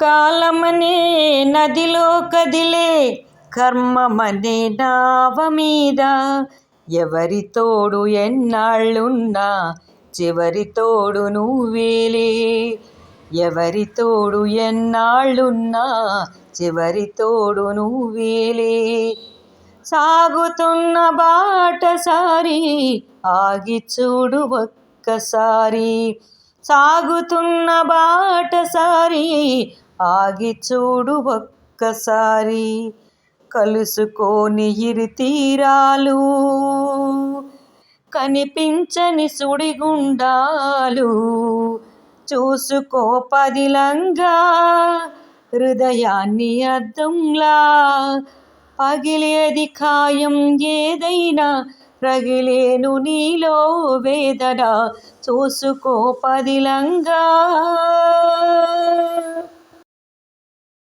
కాలమనే నదిలో కదిలే కర్మమనే నావ మీద. ఎవరి తోడు ఎన్నాళ్ళున్నా చివరి తోడు నువ్వేలే. ఎవరి తోడు ఎన్నాళ్ళున్నా చివరి తోడు నువ్వేలే. సాగుతున్న బాటసారి ఆగి చూడు ఒక్కసారి. సాగుతున్న బాటసారి ఆగి చూడు ఒక్కసారి కలుసుకోని ఇరు తీరాలు. కనిపించని సుడిగుండాలు చూసుకో పదిలంగా. హృదయాన్ని అద్దంలా పగిలేది ఖాయం ఏదైనా రగిలేను నీలో వేదన చూసుకో పదిలంగా.